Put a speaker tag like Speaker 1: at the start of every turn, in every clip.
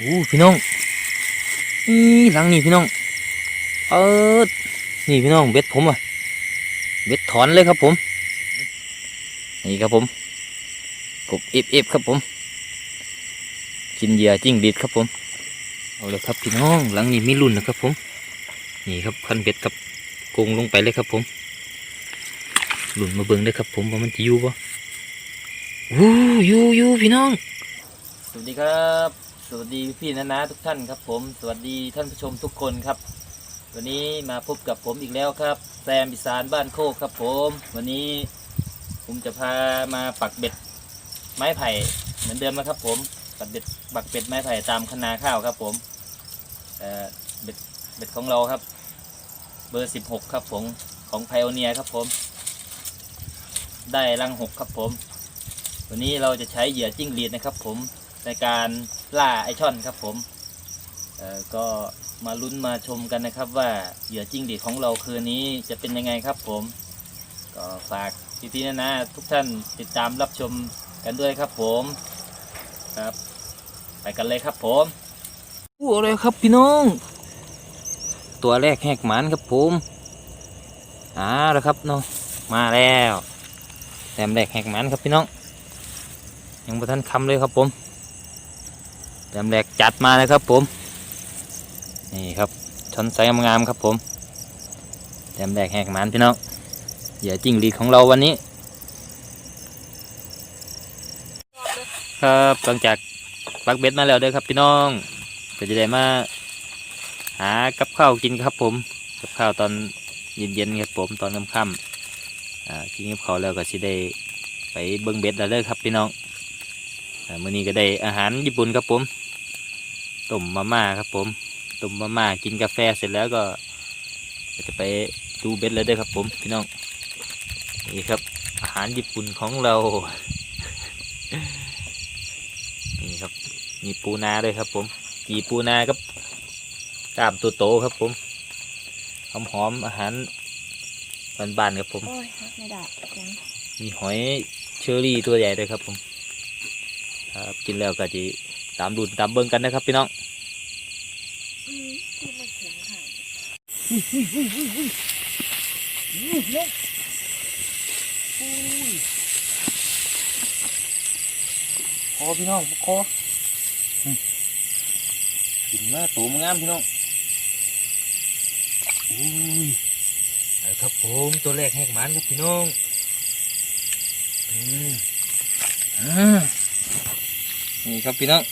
Speaker 1: อู้พี่น้องนี่หลังนี่พี่น้อง เออนี่พี่น้องเบ็ดผมอะเบ็ดถอนเลยครับผม นี่ครับผมกบเอฟเอฟครับผม กินเหยื่อจิ้งหรีดครับผม เอาเลยครับพี่น้องหลังนี้มีรุ่นนะครับผม นี่ครับคันเบ็ดกับกงลงไปเลยครับผมหลุนมาเบิ่งได้ครับผมว่ามันจะอยู่ปะอู้ยู่ยู่พี่น้อง สวัสดีครับ สวัสดีพี่ๆนะนะทุกท่านครับผม สวัสดีท่านผู้ชมทุกคนครับ วันนี้มาพบกับผมอีกแล้วครับแซมบิสานบ้านโคกครับผม วันนี้ผมจะพามาปักเบ็ดไม้ไผ่เหมือนเดิมนะครับ ผมปักเบ็ดปักเบ็ดไม้ไผ่ตามคนาข้าวครับผมเเบ็ดเบ็ดของเราครับ เบอร์สิบหกครับผมของไพโอเนียครับผม ได้รังหกครับผม วันนี้เราจะใช้เหยื่อจิ้งหรีดนะครับผม ในการล่าไอช่อนครับผมก็มาลุ้นมาชมกันนะครับ ว่าเหยื่อจิ้งหรีดของเราคืนนี้จะเป็นยังไงครับผม ก็ฝากพี่ๆนะนะทุกท่านติดตามรับชมกันด้วยครับผมครับไปกันเลยครับผมอู้อะไรครับพี่น้อง ตัวแรกแหกหมันครับผมอ่าแล้วครับเนาะมาแล้วแต้มแรกแหกหมันครับพี่น้องยังบ่ทันคำเลยครับผม แต้มแรกจัดมาเลยครับผม นี่ครับชนไซงามๆครับผมแต้มแรกแหกหมันพี่น้องเหยื่อจิ้งหรีดของเราวันนี้ ครับหลังจากปักเบ็ดมาแล้วเด้อครับพี่น้องก็จะได้มาหากับข้าวกินครับผมกับข้าวตอนเย็นๆครับผมตอนค่ำๆอ่ากินกับข้าวแล้วก็สิได้ไปเบิ้งเบ็ดแล้วเด้อครับพี่น้องอ่ามื้อนี้ก็ได้อาหารญี่ปุ่นครับผม ต้มมาม่าครับ ผมต้มมาม่ากินกาแฟเสร็จแล้วก็ก็จะไปดูเบ็ดแล้วเด้อครับ ผมพี่น้องนี่ครับ อาหารญี่ปุ่นของเรา นี่ครับ มีปูนาด้วยครับ ผมกีปูนากับกล้ามตัวโตครับ ผมหอมหอมๆอาหารบ้านๆครับผม
Speaker 2: โอ้ยรับไม่ได้ยัง
Speaker 1: มีหอยเชอรี่ตัวใหญ่ด้วยครับ ผม ครับกินแล้วก็จะตามดูตามเบิ่งกันนะครับพี่น้อง
Speaker 2: อืมพูดมาเสียงค่ะ
Speaker 1: คอพี่น้องคอกินมาตัวมันงามพี่น้องอุ้ยเอาครับผมตัวแรกแหกมันครับพี่น้องอืมอ่านี่ครับพี่น้อง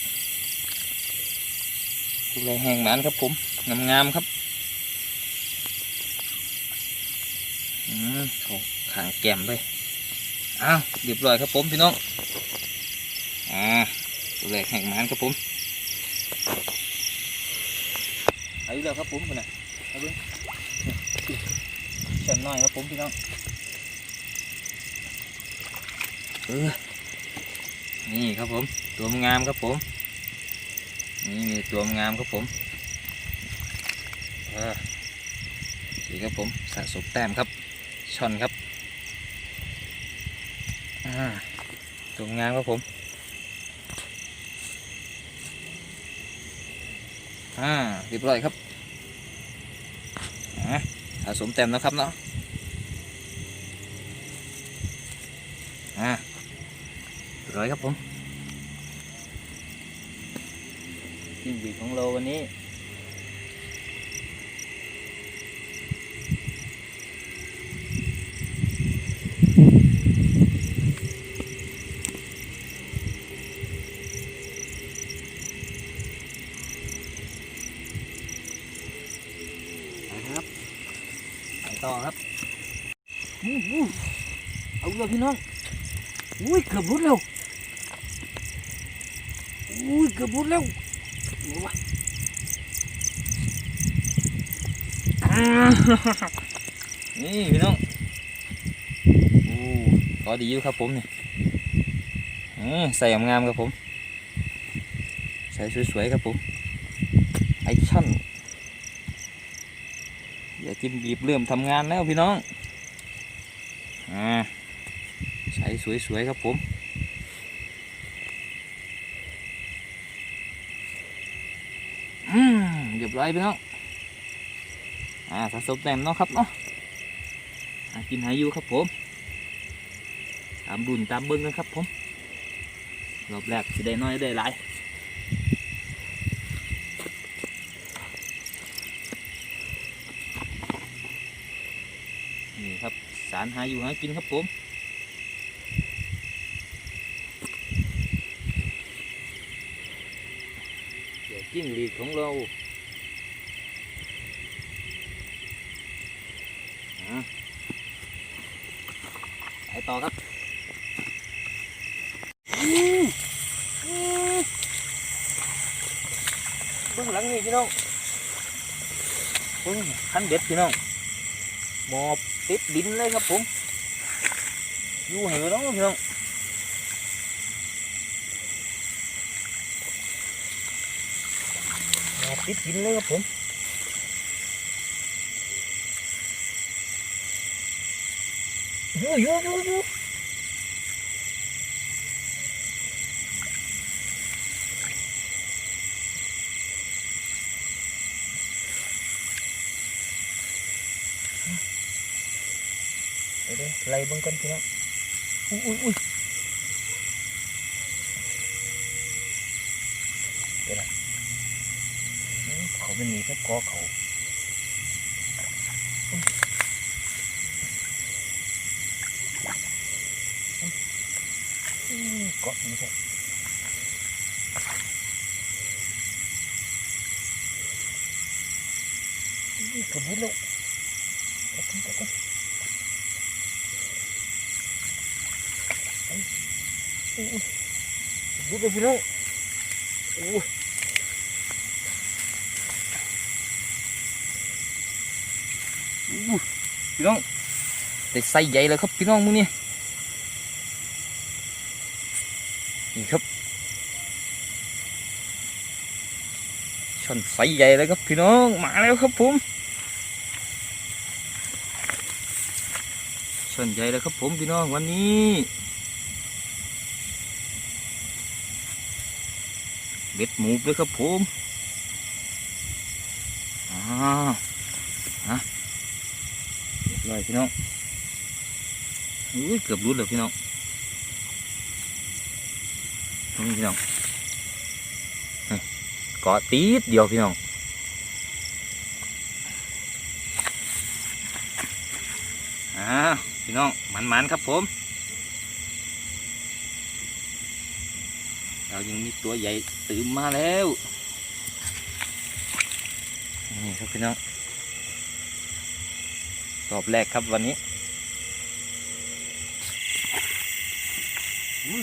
Speaker 1: ตัวแรกแหกหมันครับผมงามงามๆครับอืมเขาขางแก้มไปอ้าวเรียบร้อยครับผมพี่น้องอ่าตัวแรกแห่งหมันครับผมเอาอยู่แล้วครับผมคุณน่ะเอาเบิ้งฉันน้อยครับผมพี่น้องเออนี่ครับผม ตัวงามครับผม นี่มีตัวงามครับผมเออนี่ครับผมสะสมแต้มครับช่อนครับอ่าตัวงามครับผมอ่าเรียบร้อยครับอ่าสะสมเต็มแล้วครับเนาะอ่าเรียบร้อยครับผม จิ้งหรีดของเราวันนี้นะครับไปต่อครับอู้หูเอาเลยพี่น้องอุ้ยเกือบรุดแล้วอุ้ยเกือบรุดแล้วโอ้ยอ่า นี่พี่น้องโอ้พอดีอยู่ครับผมนี่อืมใส่งามๆครับผม ใส่สวยๆครับผม ไอชั่นอย่าจิ้มบีบเริ่มทำงานแล้วพี่น้อง อ่าใช้สวยๆครับผมอืมเรียบร้อยพี่น้อง อ่าสะสมแต้มเนาะครับเนาะกินหายอยู่ครับผม ตามบุญตามเบิ้งกันครับผม รอบแรกสิได้น้อยได้หลายนี่ครับสารหาอยู่หากินครับผมเดี๋ยวจิ้งหรีดของเรา ต่อครับเบื้องหลังนี่พี่น้องเบื้องคันเด็ดพี่น้องหมอบติดดินเลยครับผมอยู่เหวน้องพี่น้องหมอบติดดินเลยครับผม อยู่อยู่อยู่อยู่เดี๋ยวเดี๋ยวไล่เบิ่งกันพี่น้องอุ้ยอุ้ยอุ้ยเดี๋ยวนะอืมเขาเป็นหนีแค่กอเขาอุ้ยอุ้ยอุ้ย เกาะนี่แค่อุ้ยกระบุดแล้วกระบุดกระบุดดูไปพี่น้องโอ้ยอู้พี่น้องได้ใส่ใหญ่เลยครับพี่น้องมึงเนี่นี่ครับช่ อนใส่ใหญ่เลยครับพี่น้องมาแล้วครับผมช่อนใหญ่เลยครับผมพี่น้องวันนี้เบ็ดหมูเลยครับผมอ่าฮะเรียบร้อยพี่น้องอุ้ยเกือบรุดเลยพี่น้องนี่พี่น้องาะตีดเดียวพี่น้องอ่าพี่น้องมันๆครับผม เรายังมีตัวใหญ่ตื่นมาแล้วนี่ครับพี่น้องรอบแรกครับวันนี้ย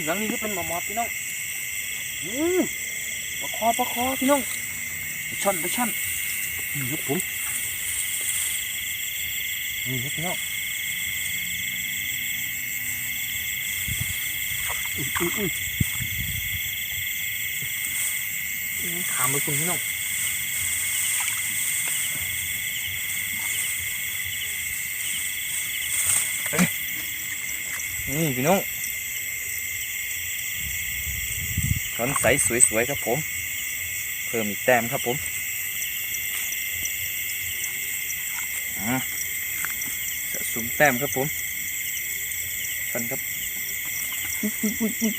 Speaker 1: หลังนี้ก็เป็นหมอมอพี่น้องอู้ ปลาคอปลาคอพี่น้องไปช่อนไปช่อนนี่ครับผมนี่ครับพี่น้องอุ้ยอุ้ยอุ้ยถามไปคุณพี่น้องนี่พี่น้องช้อนใสสวยๆครับผม เพิ่มอีกแต้มครับผมอ่าสะสมแต้มครับผมชนครับอุ๊ยอุ๊ยอุ๊ย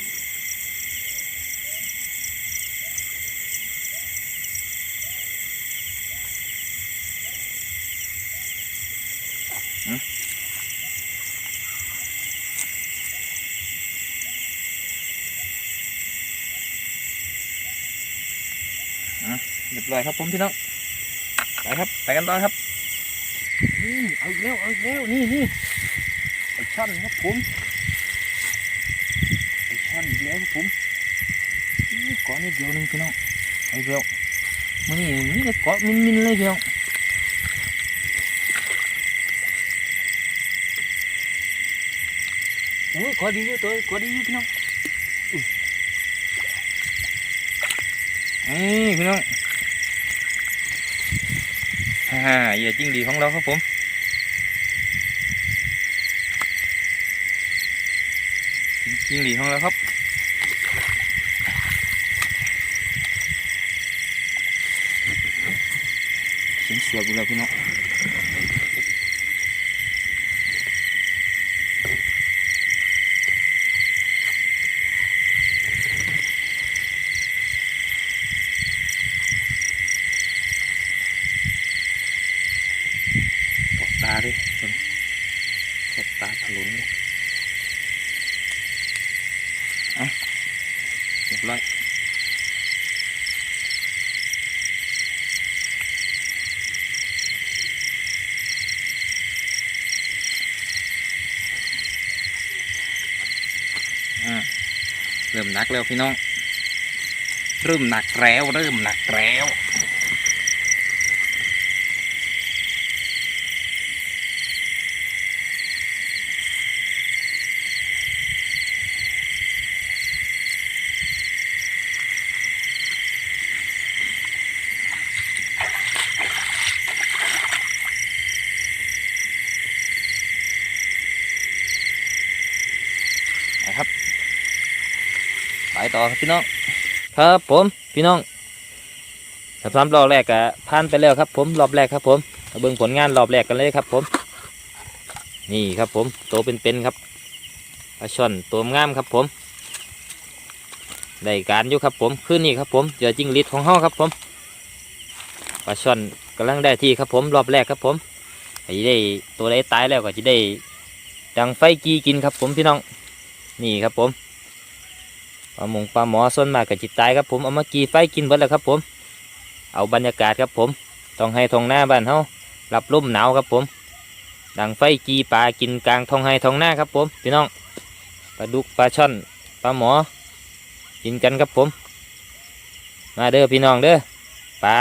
Speaker 1: อยครับผมพี่น้องไปครับไปกันต่อครับนี่เอาอีกแล้วเอาอีกแล้วนี่นี่ไอช่อนครับผมไอช่อนอีกแล้วครับผมนี่กาะนิดเดียวหนึงพี่น้องเอาอีกแล้วมันนี่นี่แต่เกาะมินมินเลยพี่น้องโอ้ยเกาะดีอยู่ตัวเกาะดีอยู่พี่น้องอุ้ยนี่พี่น้อง ฮ่าเหยื่อจิ้งดีของเราครับผมจิ้งดีของเราครับเสียงสวดอยู่แล้วพี่น้อง แล้วพี่น้อง เริ่มหนักแล้ว เริ่มหนักแล้ว ต่อครับพี่น้อง ครับผมพี่น้องสำหรับรอบแรกก็ผ่านไปแล้วครับ ผมรอบแรกครับ ผมเบิ่งผลงานรอบแรกกันเลยครับ ผม นี่ครับผมโตวเป็นๆครับปลาช่อนตัวงามครับผมได้การอยู่ครับผมขึ้นนี่ครับผมเจอจิ้งลิดของห้องครับผมปลาช่อนกำลังได้ที่ครับผมรอบแรกครับผมก็จะได้ตัวใดตายแล้วก็จะได้ดังไฟกีกินครับผมพี่น้องนี่ครับผม ปลาหมงปลาหมอส่วนมากกับจิตตายครับผมเอามากีไฟกินเบิดแล้วครับผม เอาบรรยากาศครับผมต้องให้ทองหน้าบ้านเฮารับลมหนาวครับผม ดังไฟกีปลากินกลางทองไห้ทองหน้าครับผมพี่น้องปลาดุกปลาช่อนปลาหมอ กินกันครับผม มาเด้อพี่น้องเด้อปลา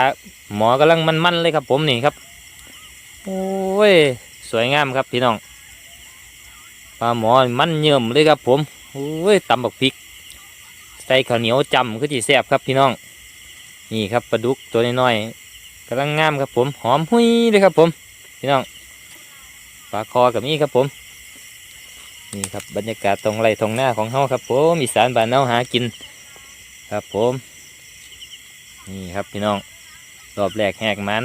Speaker 1: หมอกำลังมันๆเลยครับผมนี่ครับโอ้ยสวยงามครับพี่น้องปลาหมอมันเยิ่มเลยครับผมโอ้ยตำบักพริก ใส่ข้าวเหนียวจำคือจีแซ่บครับพี่น้อง นี่ครับปลาดุกตัวน้อยๆกำลังงามครับผม หอมหุยเลยครับผม พี่น้องปลาคอกับนี่ครับผม นี่ครับบรรยากาศตรงไรตรงหน้าของเฮาครับผมอีสานบ้านเฮาหากิน ครับผม นี่ครับพี่น้อง รอบแรกแหกมัน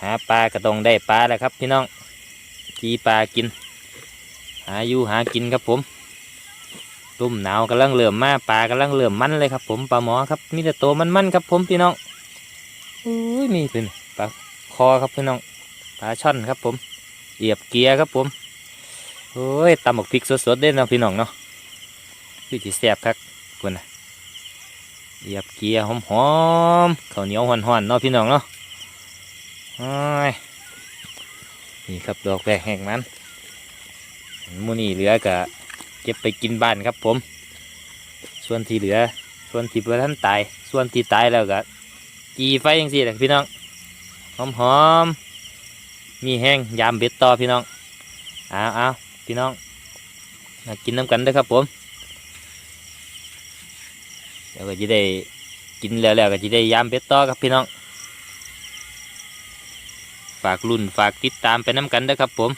Speaker 1: หาปลากระตงได้ปลาแล้วครับ พี่น้องกีปลากิน หาอยู่หากินครับผม รุ่มหนาวกำลังเริ่มมาปลากำลังเริ่มมันเลยครับ ผมปลาหมอครับมีแต่ตัวมันๆครับ ผมพี่น้องอุ้ยมีเป็นปลาคอครับพี่น้องปลาช่อนครับ ผมเหยียบเกียร์ครับผมโอ้ยตำหมกพริกสดๆเด้เนาะพี่น้องเนาะพี่จีแซบครับคุณนะเหยียบเกียร์หอมๆข้าวเหนียวห่อนๆเนาะพี่น้องเนาะอ้ยนี่ครับดอกแรกแห่งมันมูนี่เหลือกะ ก็บไปกินบ้านครับผม ส่วนที่เหลือ ส่วนที่เพื่อท่านตาย ส่วนที่ตายแล้วก็จีไฟยังสิแหละพี่น้องหอมหอมมีแห้งยามเบ็ดต่อพี่น้องเอาเอาพี่น้องมากินน้ำกันด้อครับผมเดี๋ยวก็จะได้กินแล้วแล้วก็จะได้ยามเบ็ดต่อครับพี่น้อง ฝากรุ่นฝากติดตามไปน้ำกันด้อครับผม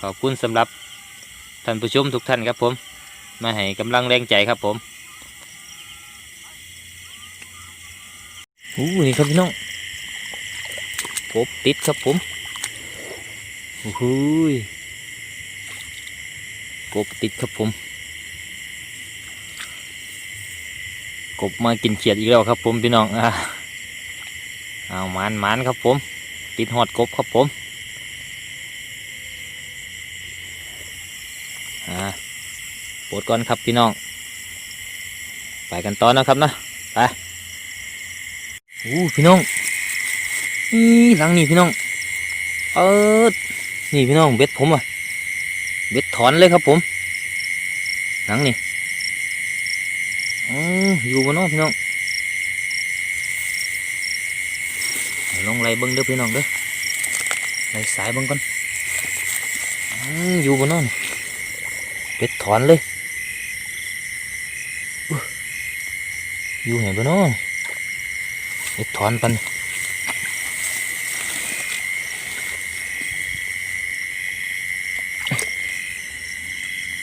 Speaker 1: ขอบคุณสำหรับ ท่านผู้ชมทุกท่านครับผม มาให้กำลังแรงใจครับผมอู้นี่ครับพี่น้องกบติดครับผมโอ้โหยกบติดครับผม กบมากินเขียดอีกแล้วครับผมพี่น้องอ่าเอาหมานหมานครับผม ติดหอดกบครับผม อ่า ปวดก่อนครับพี่น้อง ไปกันต่อนะครับนะไปอู้พี่น้องนี่หลังนี่พี่น้อง เออนี่พี่น้องเบ็ดผมอะเบ็ดถอนเลยครับผม หลังนี่อ๋ออยู่บนน้องพี่น้องลงไล่เบิ้งเด้อพี่น้องเด้อไล่สายเบิ้งก่อนอยู่บนน้องเป็ดถอนเลย อยู่ไหนบ้านน้องถอนปัน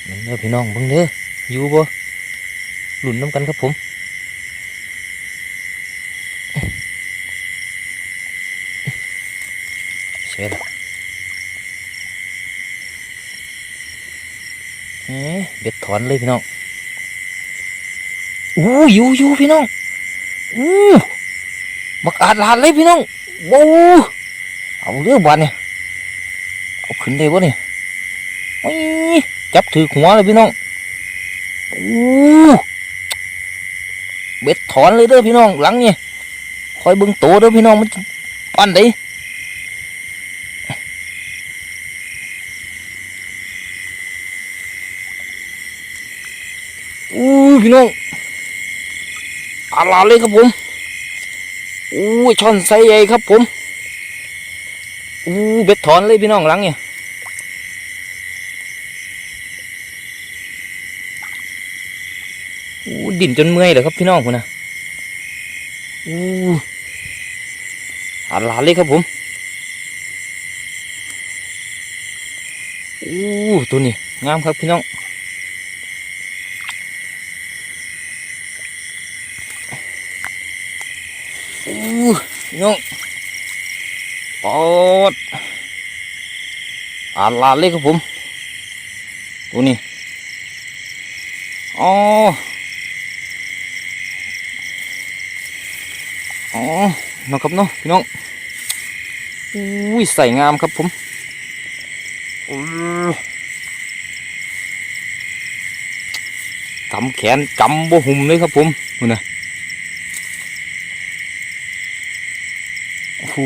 Speaker 1: นั่นเด้อพี่น้องบังเด้ออยู่บ่หลุนน้ำกันครับผมเสียละเอ๊เบ็ดถอนเลยพี่น้อง อู้อยู่อยู่พี่น้องอู้บักอาดลาดเลยพี่น้องโอ้เอาเรื่องบานเนี่ยเอาขึ้นได้บ่เนี่ยโอ้ยจับถือหัวเลยพี่น้องอู้เบ็ดถอนเลยเด้อพี่น้องหลังเนี่ยคอยเบิ่งโตเด้อพี่น้องมันปันได้อู้พี่น้อง อาลาเลยครับผมอู้ช่อนไซใหญ่ครับผมอู้เบ็ดถอนเลยพี่น้องหลังเนี่ยอู้ดิ่นจนเมื่อยเลยครับพี่น้องคุณนะอู้อาลาเลยครับผมอู้ตัวนี้งามครับพี่น้อง อู้น้องปอดอาลาเลยครับผมตัวนี้อ๋ออ๋อน้องครับเนาะพี่น้องอุ้ยใส่งามครับผมกำแขนกำบ่หุ่มเลยครับผมนู่นะ ห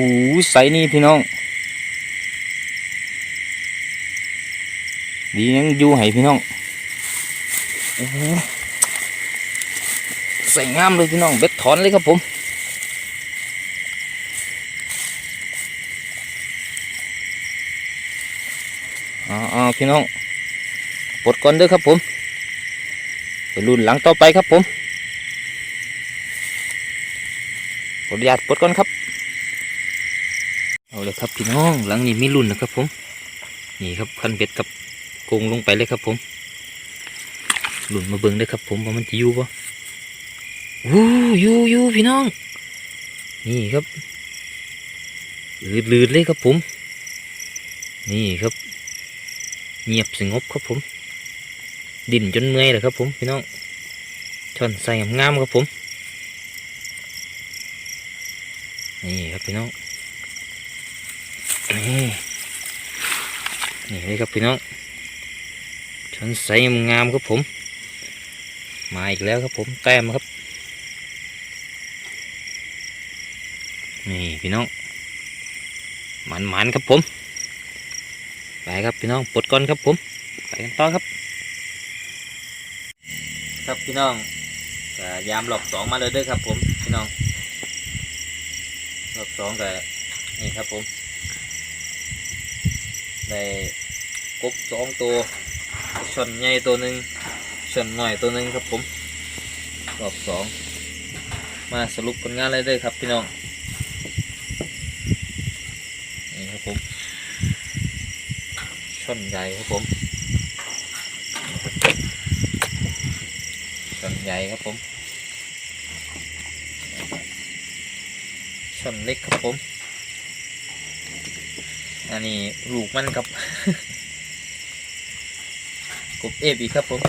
Speaker 1: ใสนี่พี่น้อง ดียังอยู่ให้พี่น้องโอ้โหใส่งามเลยพี่น้องเบ็ดถอนเลยครับผมอ่าพี่น้องปลดก่อนด้อครับผมไปรุ่นหลังต่อไปครับผมขออนุญาตปลดก่อนครับ เอาลยครับพี่น้องหลังนี้มีรุ่นนะครับผมนี่ครับคันเบ็ดกับกงลงไปเลยครับผมรุ่นมาเบิ่งเลยครับ ผมว่ามันจะอยู่ปะอู้อยู่อยู่พี่น้อง นี่ครับลืดลืดเลยครับผม นี่ครับ เงียบสงบครับผม ดิ่นจนเมื่อยเลยครับผมพี่น้องช่อนใส่งามครับผม นี่ครับพี่น้อง นี่นี่เลยครับพี่น้องชนใสงามครับผม มาอีกแล้วครับผมแต้มครับ นี่พี่น้องหมันหมันครับผม ไปครับพี่น้องปลดก่อนครับผม ไปกันต่อครับ ครับพี่น้องก็ยามหลอกสองมาเลยด้อครับผมพี่น้องหลอกสองก็นี่ครับผม ได้กบสองตัวชนใหญ่ตัวหนึ่งชนหน่อยตัวหนึ่งครับผมรอบสองมาสรุปผลงานเลยได้ครับพี่น้องนี่ครับผมชนใหญ่ครับผมชนใหญ่ครับผมชนเล็กครับผม อันนี้ลูกมันครับกบเอฟอีกครับผม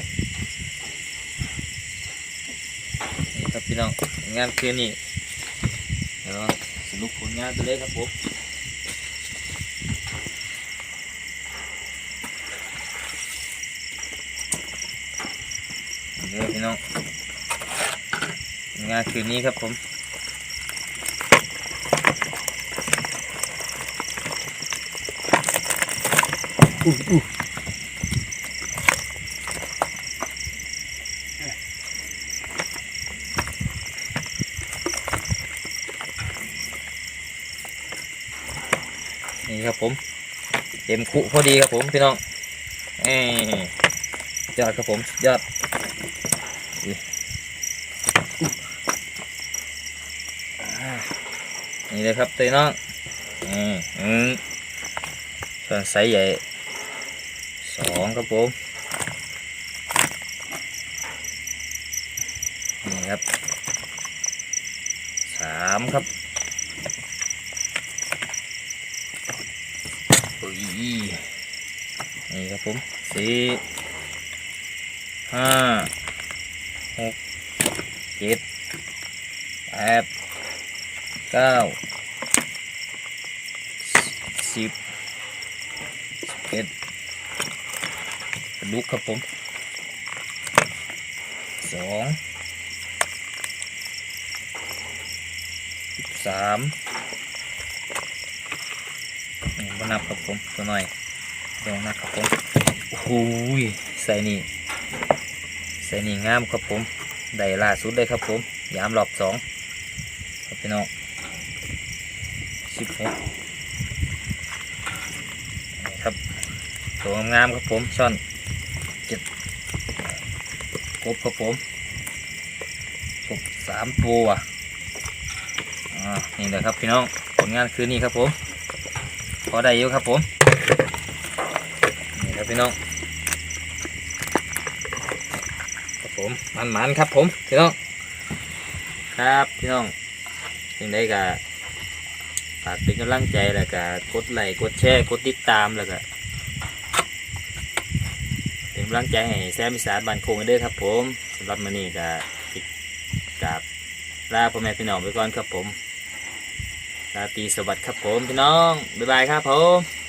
Speaker 1: นี่ครับพี่น้องงานคืนนี้เดี๋ยวสรุปผลงานกันเลยครับผมนี่เลยพี่น้องงานคืนนี้ครับผม นี่ครับผม เต็มคุพอดีครับผมพี่น้องเอ้ยอดครับผมยอดนี่เลยครับตัวน้องอืมส่วนไซส์ใหญ่ ครับผมนี่ครับสามครับอุ้ยนี่ครับผมสี่ห้าหกเจ็ดแปดเก้าสิบสิบเอ็ดกระ ดูกครับผมสองสามนี่มานับครับผมตัวหน่อยเดี๋ยวนับครับผมโอ้โหยใส่นี่ใส่นี่งามครับผมได้ล่าสุดเลยครับผมยามรอบสองครับพี่น้องสิบหกครับตัวงามครับผมช่อน กบครับผมกบสามตัวอ่านี่แหละครับพี่น้องผลงานคืนนี้ครับผมพอได้อยู่ครับผมนี่ครับพี่น้องครับผมมันมันๆครับผมพี่น้องครับพี่น้องยังได้ก็ฝากเป็นกำลังใจแล้วก็กดไลค์กดแชร์กดติดตามแล้วก็ กำลังใจให้แซมอีสานบ้านโคงกันเด้อครับ ผมสำหรับมื้อนี้ก็ติดกับลาพ่อแม่พี่น้องไปก่อนครับผมลาตรีสวัสดิ์ครับผมพี่น้องบ๊ายบายครับผม